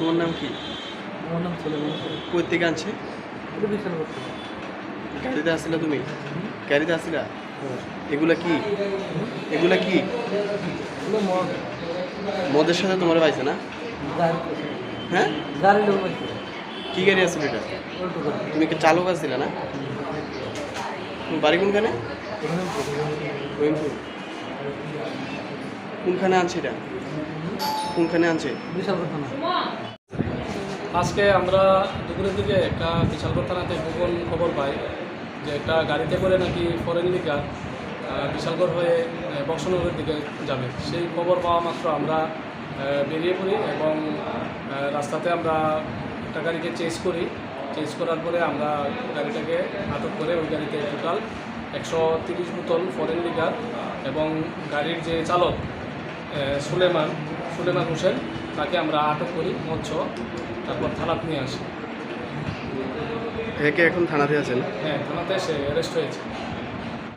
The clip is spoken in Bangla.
তোমার নাম কি? আমার নাম সুলেমান কই থেকে আনছে? গাড়িতে আসছিলা তুমি? গাড়িতে আসছিলা? এগুলা কি? এগুলা কি? মদের সাথে তোমার পাইছে না? হ্যাঁ? কি গাড়ি আসছিল এটা তুমি কি চালক আসছিলা না? বাড়ি কোনখানে? কোনখানে আনছে এটা? কোনখানে আনছে? বিশাল কথা না আজকে আমরা দুপুরের দিকে একটা বিশালগড় থানাতে গোপন খবর পাই যে একটা গাড়িতে করে নাকি ফরেন লিকার বিশালগড় হয়ে বক্সনগরের দিকে যাবে। সেই খবর পাওয়া মাত্র আমরা বেরিয়ে পড়ি এবং রাস্তাতে আমরা একটা গাড়িকে চেস করি। চেস করার পরে আমরা গাড়িটাকে আটক করে ওই গাড়িতে টোটাল একশো তিরিশ বোতল ফরেন লিকার এবং গাড়ির যে চালক সুলেমান সুলেমান হোসেন, তাকে আমরা আটক করি মৎস্য। তারপর থানাত নিয়ে আসে। একে এখন থানাতে আছেন? হ্যাঁ থানাতে সে অ্যারেস্ট হয়েছে।